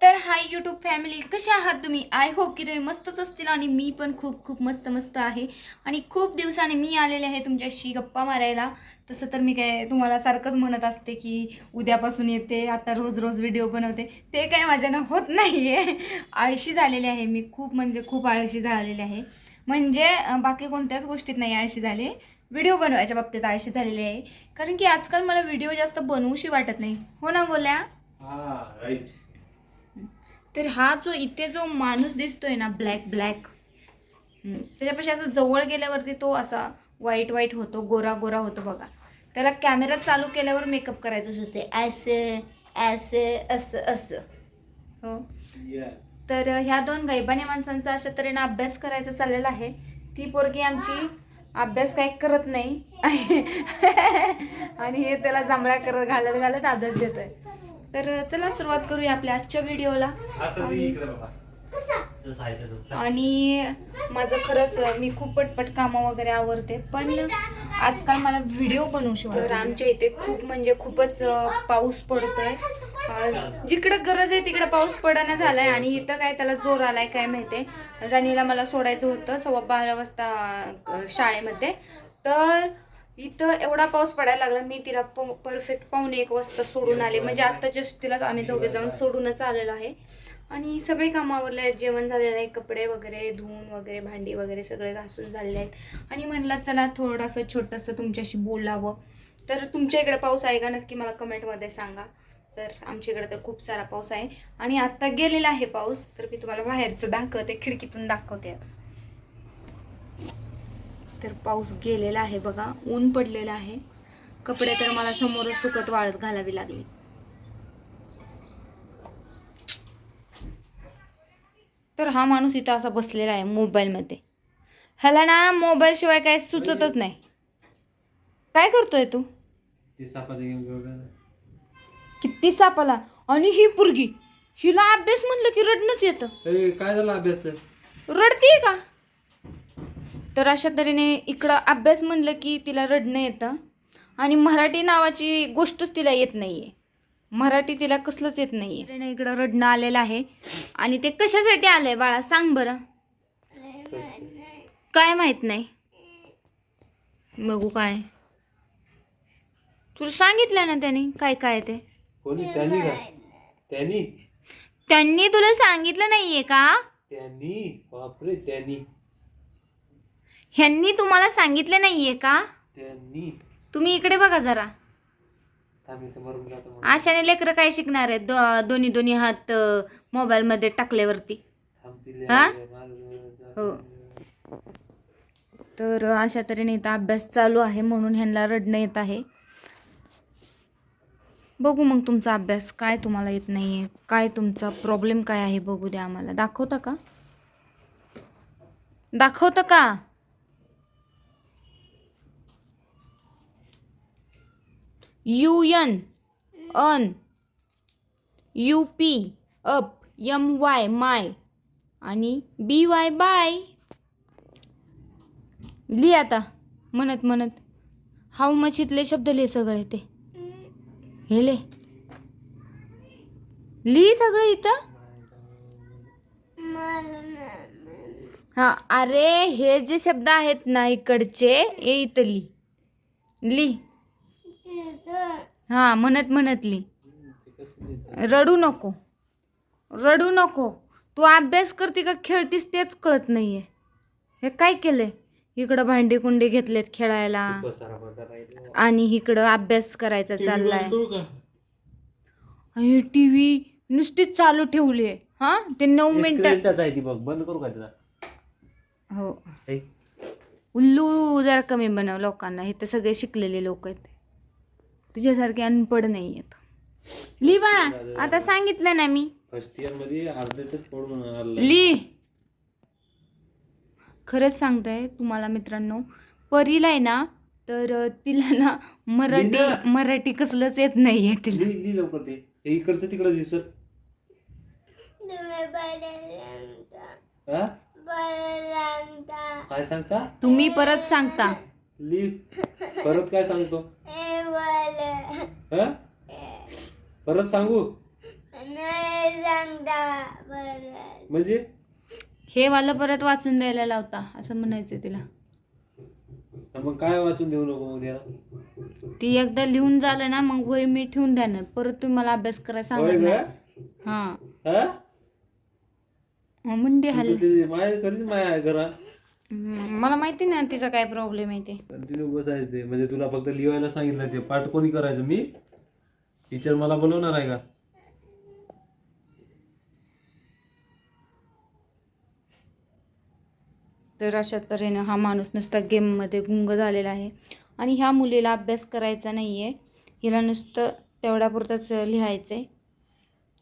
तर hi YouTube family कसे आहात तुम्ही? आय होप की तुम्ही मस्तच असतील आणि मी पण खूप खूप मस्त मस्त आहे. आणि खूप दिवसाने मी आलेले आहे तुमच्याशी गप्पा मारायला. तसं तर मी काय तुम्हाला सारखंच म्हणत असते की उद्यापासून येते आता रोज रोज व्हिडिओ बनवते. ते काय माझ्यानं होत नाही आहे आळशी झालेली आहे मी खूप म्हणजे खूप आळशी झालेली आहे. म्हणजे बाकी कोणत्याच गोष्टीत नाही आळशी झाले. व्हिडिओ बनवायच्या बाबतीत आळशी झालेली आहे. कारण की आजकाल मला व्हिडिओ जास्त बनवूशी वाटत नाही. हो ना गोल्या राईट तर हा जो इथे जो माणूस दिसतोय ना ब्लॅक ब्लॅक त्याच्यापेक्षा असं जवळ गेल्यावरती तो असा वाईट वाईट होतो गोरा गोरा होतो बघा. त्याला कॅमेरा चालू केल्यावर मेकअप करायचं सुचते ॲसे ॲसे असं असं. हो. तर ह्या दोन गैबाने माणसांचा अशा तऱ्हेनं अभ्यास करायचा चाललेला आहे. ती पोरगी आमची अभ्यास काही करत नाही. आणि हे त्याला जांभळ्या करत घालत घालत अभ्यास देतोय. तर चला सुरुवात करूया आपल्या आजच्या व्हिडिओला. असं आणि- इकडे बघा. जसं आहे तसं आणि माझं खरंच मी खूप पटपट कामं वगैरे आवरते पण आजकाल मला व्हिडिओ बनवू शकतो तर आमच्या इथे खूप म्हणजे खूपच पाऊस पडतोय. जिकडं गरज आहे तिकडं पाऊस पडणं झालाय आणि इथं काय त्याला जोर आलाय काय माहितीये राणीला मला सोडायचं होतं सव्वा बारा वाजता शाळेमध्ये. तर इथं एवढा पाऊस पडायला लागला मी तिला परफेक्ट पावणे एक वाजता सोडून आले. म्हणजे आता जस्ट तिला आम्ही दोघे जाऊन सोडूनच आलेलो आहे. आणि सगळी कामं आवरले आहेत जेवण झालेलं आहे कपडे वगैरे धुवून वगैरे भांडी वगैरे सगळे घासून झालेले आहेत. आणि म्हणलं चला थोडंसं छोटंसं तुमच्याशी बोलावं. तर तुमच्या इकडे पाऊस आहे का? नक्की मला कमेंटमध्ये सांगा. तर आमच्या इकडे तर खूप सारा पाऊस आहे. आणि आत्ता गेलेला आहे पाऊस तर मी तुम्हाला बाहेरचं दाखवते खिडकीतून दाखवते आता. तर पाऊस गेलेला आहे बघा ऊन पडलेलं आहे. कपडे तर मला समोरच सुकत वाळत घालावी लागली. तर हा माणूस इथं असा बसलेला आहे मोबाईलमध्ये. ह्याला ना मोबाईल शिवाय काय सुचतच नाही. काय करतोय तू? किती सापाला? आणि ही पुरगी हिला अभ्यास म्हणलं की रडणंच येतं. काय झालं अभ्यास रडतीये का? तर अशा तऱ्हेने इकडं अभ्यास म्हणलं की तिला रडणं येतं. आणि मराठी नावाची गोष्टच तिला येत नाहीये. मराठी तिला कसलंच येत नाहीये. तऱ्हेने इकडं रडणं आलेलं आहे. आणि ते कशासाठी आलंय बाळा? सांग बरं. काय माहीत नाही. बघू काय. तुला सांगितलं ना त्याने काय काय ते? कोणी? त्यांनी का? त्यांनी? त्यांनी तुला सांगितलं नाहीये का? त्यांनी? बापरे त्यांनी. ह्यांनी तुम्हाला सांगितलं नाहीये का? त्यांनी. तुम्ही इकडे बघा जरा. थांब इथं मरून जातो मग. आशाने लेकरं काय शिकणार आहेत? दो दोन्ही दोन्ही हात मोबाईल मध्ये टाकल्यावरती. थांब पिल्ले, हा? हो. तर अशा तऱ्हेने इथं अभ्यास चालू आहे म्हणून ह्यांना रडणं येत आहे. बघू मग तुमचा अभ्यास काय तुम्हाला येत नाहीये. काय तुमचा प्रॉब्लेम काय आहे बघू द्या आम्हाला. दाखवता का? दाखवतं का? U N un U P up M Y my आणि बी वाय बाय. लिह आता म्हणत म्हणत. हाऊ मच इथले शब्द लिह सगळे ते. हे ले लिह सगळं इथं. हा अरे हे जे शब्द आहेत ना इकडचे हे इथं लिह. लिह. हा म्हणत म्हणत लिह ते कसं लिहितं? रडू नको. रडू नको. तू अभ्यास करते का खेळतीस तेच कळत नाहीये. हे काय केलंय? इकडं भांडी कुंडी घेतलेत खेळायला. आणि इकडं अभ्यास करायचा चाललाय? आणि टी व्ही नुसतीच चालू ठेवली आहे. हा ते नऊ मिनिटं. हो. हे, उल्लू जरा कमी बनव लोकांना. हे तर सगळे शिकलेले लोक आहेत. तुझ्यासारखे अनपड नाही आहेत ली बाळा आता सांगितलं ना मी. फर्स्ट इयरमध्ये अर्ध्यातच पडून आलं ली. खरंच सांगताय तुम्हाला मित्रांनो परीला आहे ना तर तिला ना मराठी. मराठी कसलंच येत नाहीये तिला. लिह लिह लवकर ते हे इकडचं तिकडं दिवस हा? काय सांगता? तुम्ही परत सांगता. परत काय सांगतो? हा? परत सांगू? म्हणजे? हे वाला परत वाचून द्यायला लावता असं म्हणायचं तिला. मग काय वाचून देऊ नको मग त्याला? ती एकदा लिहून झालं ना मग वय मी ठेवून देणार. परत तुम्ही मला अभ्यास करायला होय सांगत नाही. हा. हा? मग मुंडी हल्ली घरीच माया आहे घरा हम्म, मला माहिती नाही तिचा काय प्रॉब्लेम आहे ते. कंटिन्यू बसायचं ते. म्हणजे तुला फक्त लिहायला सांगितलं ते. पाठ कोणी करायचं? मी? टीचर मला बोलवणार आहे का? तर अशा तऱ्हेनं हा माणूस नुसता गेममध्ये गुंग झालेला आहे. आणि ह्या मुलीला अभ्यास करायचा नाही आहे हिला नुसतं तेवढ्यापुरतंच लिहायचं आहे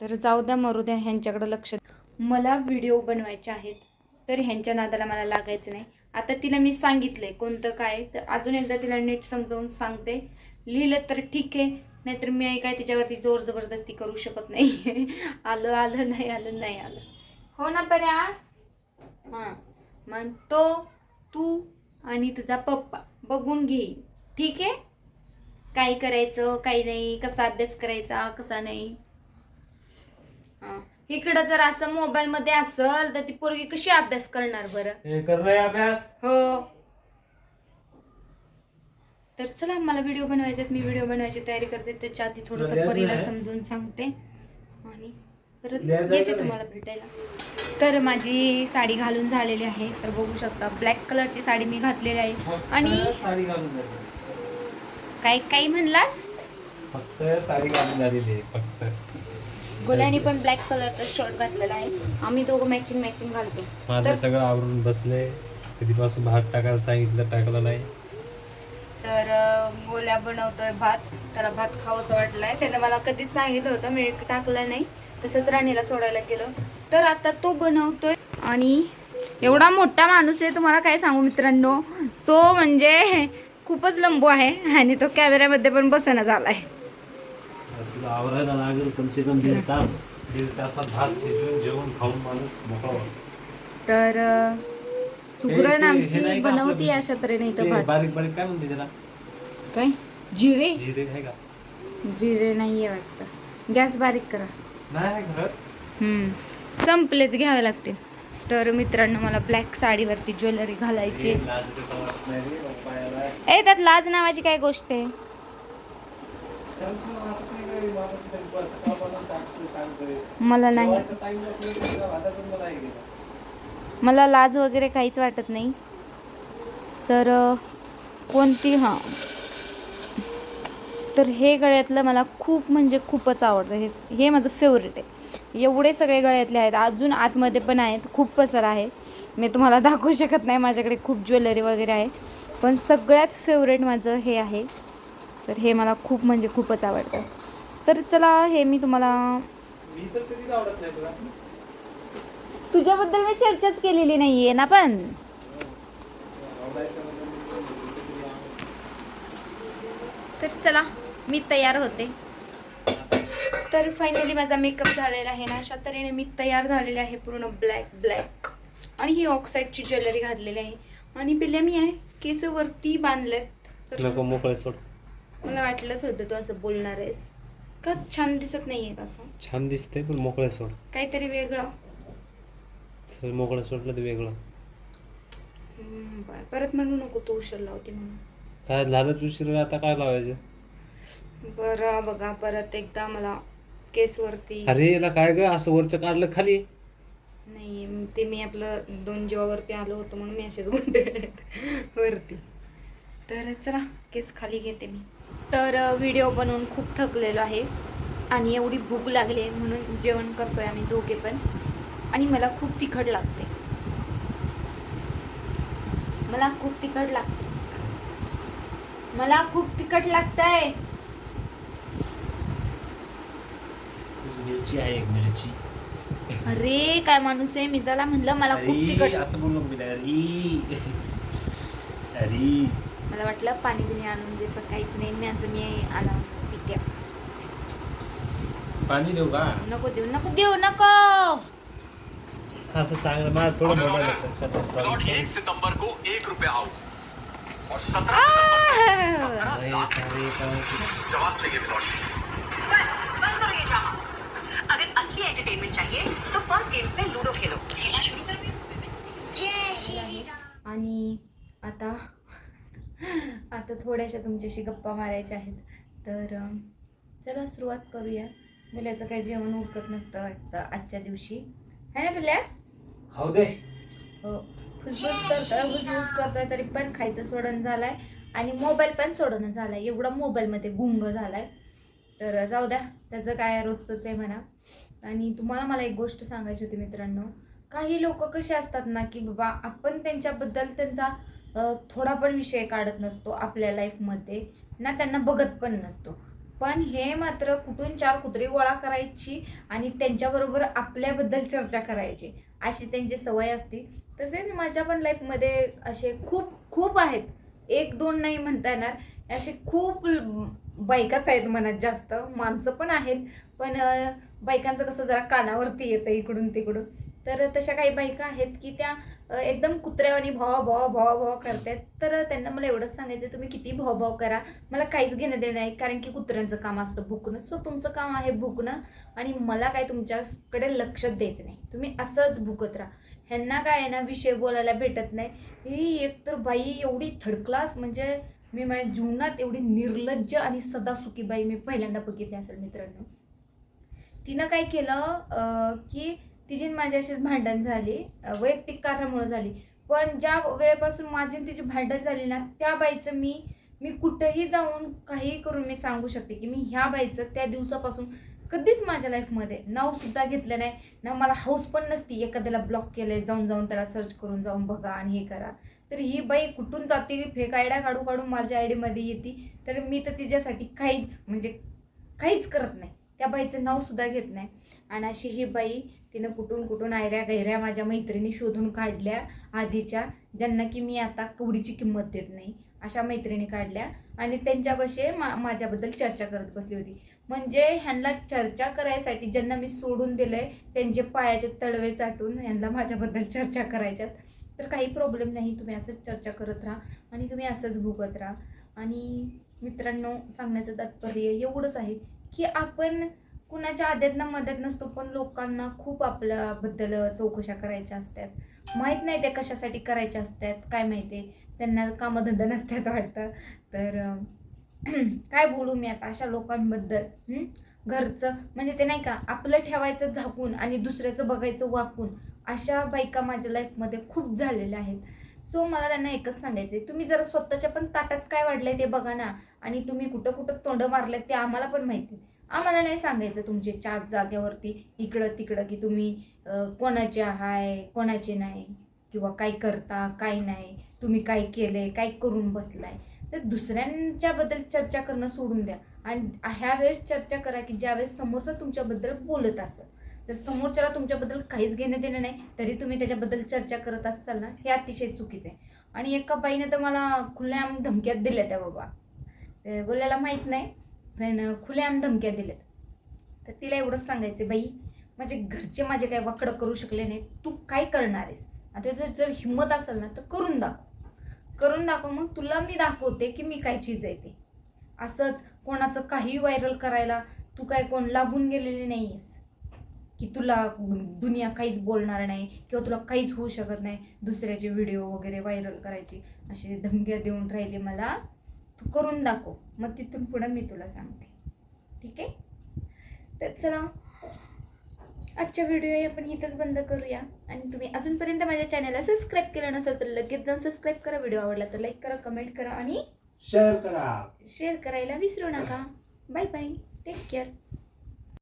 तर जाऊ द्या मरू द्या ह्यांच्याकडं लक्ष मला व्हिडिओ बनवायचे आहेत. तर ह्यांच्या नादाला मला लागायचं नाही. आता तिला मी सांगितलंय कोणतं काय तर अजून एकदा तिला नीट समजावून सांगते. लिहिलं तर ठीक आहे. नाहीतर मी काय तिच्यावरती जोर जबरदस्ती करू शकत नाही. आलं आलं नाही आलं नाही आलं. हो ना पर्या हां. मग तो तू आणि तुझा पप्पा. बघून घेईन ठीक आहे? काय करायचं काही नाही कसा अभ्यास करायचा कसा नाही? इकडं जर असं मोबाईलमध्ये असल तर ती पोरगी कशी अभ्यास करणार बरं? हे करणार अभ्यास? हो. तर चला मला व्हिडिओ बनवायचे. मी व्हिडिओ बनवायची तयारी करते. त्याच्या आधी थोडंसं लिहायचं परीला? समजून सांगते. आणि परत लिहायचं येते का? तुम्हाला भेटायला. तर माझी साडी घालून झालेली आहे. तर बघू शकता ब्लॅक कलरची साडी मी घातलेली आहे. आणि फक्त साडी घालून झाली काय काय म्हणलास? फक्त साडी घालून झालेली आहे. गोल्याने पण ब्लॅक कलरचा शर्ट घातलेला आहे. आम्ही दोघं मॅचिंग मॅचिंग घालतो. माझं सगळं आवरून बसले. कधीपासून भात टाकायला सांगितलं टाकलं नाही. तर गोल्या बनवतोय भात. त्याला भात खावंसं वाटलाय. त्याने मला कधीच सांगितलं होतं मी टाकलं नाही. तसंच राणीला सोडायला गेलो. तर आता तो बनवतोय. आणि एवढा मोठा माणूस आहे तुम्हाला काय सांगू मित्रांनो? तो म्हणजे खूपच लंबू आहे आणि तो कॅमेऱ्यामध्ये पण बसणं झालाय. तुला आवरायला लागेल कमसे कम दीड तास दीड तासात भात शिजवून जेवण खाऊन माणूस मोकळा होतो. तर सुगरण ते- आमची बनवती अशा तऱ्हेने ते इथं भात बारीक बारीक काय म्हणते त्याला काय जिरे जिरे आहे का जिरे नाहीये वाटतं गॅस बारीक करा नाही घरात हम्म. संपलेत घ्यावे लागतील तर मित्रांनो मला ब्लॅक साडीवरती ज्वेलरी घालायची आहे. लाज कसं वाटत नाही रे पप्पायाला. ए त्यात लाज नावाची काय गोष्ट आहे मला नाही. मला लाज वगैरे काहीच वाटत नाही. तर कोणती हां. तर हे गळ्यातलं मला खूप म्हणजे खूपच आवडतं. हे हे माझं फेवरेट आहे. एवढे सगळे गळ्यातले आहेत. अजून आतमध्ये पण आहेत. खूप पसर आहे. मी तुम्हाला दाखवू शकत नाही. माझ्याकडे खूप ज्वेलरी वगैरे आहे. पण सगळ्यात फेवरेट माझं हे आहे. तर हे मला खूप म्हणजे खूपच आवडतं. तर चला हे मी तुम्हाला मी तर कधीच आवडत नाही तुला. तुझ्याबद्दल मी चर्चाच केलेली नाहीये ना पण? म्हणजे तर चला मी तयार होते. तर फायनली माझा मेकअप झालेला आहे ना अशा तऱ्हेने मी तयार झालेले आहे पूर्ण ब्लॅक ब्लॅक आणि ही ऑक्साईडची ज्वेलरी घातलेली आहे. आणि पिल्ल्या मी आहे केस वरती बांधलेत मोकळे सोड. मला वाटलंच होतं तू असं बोलणार आहेस. का छान दिसत नाहीये असं? छान दिसतंय पण मोकळे सोड. काहीतरी वेगळं. तर मोकळं सोडलं ते वेगळं. हम्म, बरं. परत म्हणू नको तू उशीर लावते म्हणून. काय झालंच उशीर आता काय लावायचं? बरं बघा परत एकदा मला केसवरती अरे याला काय ग? असं वरचं काढलं खाली? नाही ते मी आपलं दोन जीवावरती आलो होतो म्हणून मी असेच गुंतले वरती. तर चला केस खाली घेते मी. तर व्हिडिओ बनवून खूप थकलेलो आहे. आणि एवढी भूक लागली आहे म्हणून जेवण करतोय आम्ही दोघे पण. आणि मला खूप तिखट लागते. मला खूप तिखट लागते. मला खूप तिखट लागतंय. मिरची आहे मिरची. अरे काय माणूस आहे? मी त्याला म्हणलं मला खूप तिखट असं बोललो मी अरे. मला वाटलं पाणी बिणी आणून दे पण काहीच नाही. मी आज मी आला. पित्या पाणी देऊ का? नको देऊ नको देऊ नको! असं सांग मला थोडं मोठं एक सितंबर को एक रुपया आओ और सत्रह जवाब चाहिए बस बंद करो ये ड्रामा अगर असली एंटरटेनमेंट चाहिए तो फर्स्ट गेम्स में लूडो खेलो. खेलना शुरू कर दे. जय श्री राम. आणि आता थोड्याशा तुमच्याशी गप्पा मारायच्या आहेत. तर चला सुरुवात करूया. मुलाचं काही जेवण उरकत नसतं वाटतं आजच्या दिवशी. है ना खाऊ दे. हो. फुसफुस करतोय फुसफुस करतोय तरी पण खायचं सोडण झालाय. आणि मोबाईल पण सोडणं झालाय. एवढा मोबाईलमध्ये गुंग झालाय. तर जाऊ द्या. त्याचं काय रोजचंच आहे म्हणा. आणि तुम्हाला मला एक गोष्ट सांगायची होती मित्रांनो. काही लोक कसे असतात ना की बाबा आपण त्यांच्याबद्दल त्यांचा थोडा पण विषय काढत नसतो आपल्या लाईफमध्ये ना त्यांना बघत पण नसतो. पण हे मात्र कुठून चार कुत्री गोळा करायची आणि त्यांच्याबरोबर आपल्याबद्दल चर्चा करायची अशी त्यांची सवय असते. तसेच माझ्या पण लाईफमध्ये असे खूप खूप आहेत. एक दोन नाही म्हणता येणार. असे खूप बायकाच आहेत मनात जास्त. माणसं पण आहेत. पण बायकांचं कसं जरा कानावरती येतं इकडून तिकडून. तर तशा काही बायका आहेत की त्या एकदम कुत्र्यावानी भाव भाव भाव भाव करतात. तर त्यांना मला एवढंच सांगायचं तुम्ही किती भाव भाव करा. मला काहीच घेणं देणं आहे कारण की कुत्र्यांचं काम असतं भुकणं. सो तुमचं काम आहे भुकणं आणि मला काय तुमच्याकडे लक्ष द्यायचं नाही. तुम्ही असंच भुकत राहा. ह्यांना काय आहे ना विषय बोलायला भेटत नाही. ही एक तर बाई एवढी थर्ड क्लास म्हणजे मी माझ्या जीवनात एवढी निर्लज्ज आणि सदासुखी बाई मी पहिल्यांदा बघितली असेल मित्रांनो. तिनं काय केलं की तिची माझी अशीच भांडण झाली. वैयक्तिक कारणामुळे झाली. पण ज्या वेळेपासून माझी तिची भांडण झाली ना त्या बाईचं मी मी कुठंही जाऊन काही करून मी सांगू शकते की मी ह्या बाईचं त्या दिवसापासून कधीच माझ्या लाईफमध्ये नावसुद्धा घेतलं नाही. ना मला हाऊस पण नसती. एखाद्याला ब्लॉक केलंय जाऊन जाऊन त्याला सर्च करून जाऊन बघा आणि हे करा. तर ही बाई कुठून जाते? फेक आयड्या काढू काढून माझ्या आयडीमध्ये येते. तर मी तर तिच्यासाठी काहीच म्हणजे काहीच करत नाही. त्या बाईचं नाव सुद्धा घेत नाही. आणि अशी ही बाई तिनं कुठून कुठून आयऱ्या गैऱ्या माझ्या मैत्रिणी शोधून काढल्या आधीच्या ज्यांना की मी आता कवडीची किंमत देत नाही अशा मैत्रिणी काढल्या आणि त्यांच्यापाशी मा माझ्याबद्दल चर्चा करत बसली होती. म्हणजे ह्यांना चर्चा करायसाठी ज्यांना मी सोडून दिलंय त्यांचे पायाचे तळवे चाटून ह्यांना माझ्याबद्दल चर्चा करायच्यात. तर काही प्रॉब्लेम नाही तुम्ही असंच चर्चा करत राहा आणि तुम्ही असंच भुगत राहा. आणि मित्रांनो सांगण्याचं तात्पर्य एवढंच आहे. की आपण कुणाच्या आद्यातना मदत नसतो पण लोकांना खूप आपल्याबद्दल चौकशा करायच्या असतात. माहीत नाही त्या कशासाठी करायच्या असतात काय माहिती त्यांना कामधंदा नसतात वाटतं. तर काय बोलू मी आता अशा लोकांबद्दल घरचं म्हणजे ते नाही का आपलं ठेवायचं झाकून आणि दुसऱ्याचं बघायचं वाकून अशा बायका माझ्या लाईफमध्ये खूप झालेल्या आहेत. सो मला त्यांना एकच सांगायचं आहे तुम्ही जरा स्वतःच्या पण ताटात काय वाढलंय ते बघा ना. आणि तुम्ही कुठं कुठं तोंड मारले ते आम्हाला पण माहिती आम्हाला नाही सांगायचं तुमचे चार जागेवरती इकडं तिकडं की तुम्ही कोणाचे आहे कोणाचे नाही किंवा काय करता काय नाही तुम्ही काय केलंय काय करून बसलाय. तर दुसऱ्यांच्याबद्दल चर्चा करणं सोडून द्या. आणि ह्या वेळेस चर्चा करा की ज्यावेळेस समोरचा तुमच्याबद्दल बोलत असेल. तर समोरच्याला तुमच्याबद्दल काहीच घेणं देणं नाही तरी तुम्ही त्याच्याबद्दल चर्चा करत असाल ना हे अतिशय चुकीचं आहे. आणि एका बाईने तर मला खुल्या धमक्यात दिल्या त्या बाबा. त्या गोल्याला माहीत नाही पण खुल्याम धमक्या दिल्यात. तर तिला एवढंच सांगायचं बाई माझे घरचे माझे काय वाकडं करू शकले नाही तू काय करणार आहेस? आता जर जर हिंमत असेल ना तर करून दाखव. करून दाखव मग तुला मी दाखवते की मी काय चीज आहे ते. असंच कोणाचं काही व्हायरल करायला तू काय कोण लागून गेलेली नाही आहेस की तुला दुनिया काहीच बोलणार नाही किंवा तुला काहीच होऊ शकत नाही दुसऱ्याचे व्हिडिओ वगैरे व्हायरल करायची असे धमक्या देऊन राहिले मला तू करून दाखव. मग तिथून पुढं मी तुला सांगते. ठीक आहे? तर चला आजच्या व्हिडिओ आपण इथंच बंद करूया. आणि तुम्ही अजूनपर्यंत माझ्या चॅनलला सबस्क्राईब केलं नसेल तर लगेच जाऊन सबस्क्राईब करा. व्हिडिओ आवडला तर लाईक करा कमेंट करा आणि शेअर करा. शेअर करायला विसरू नका. Bye bye take care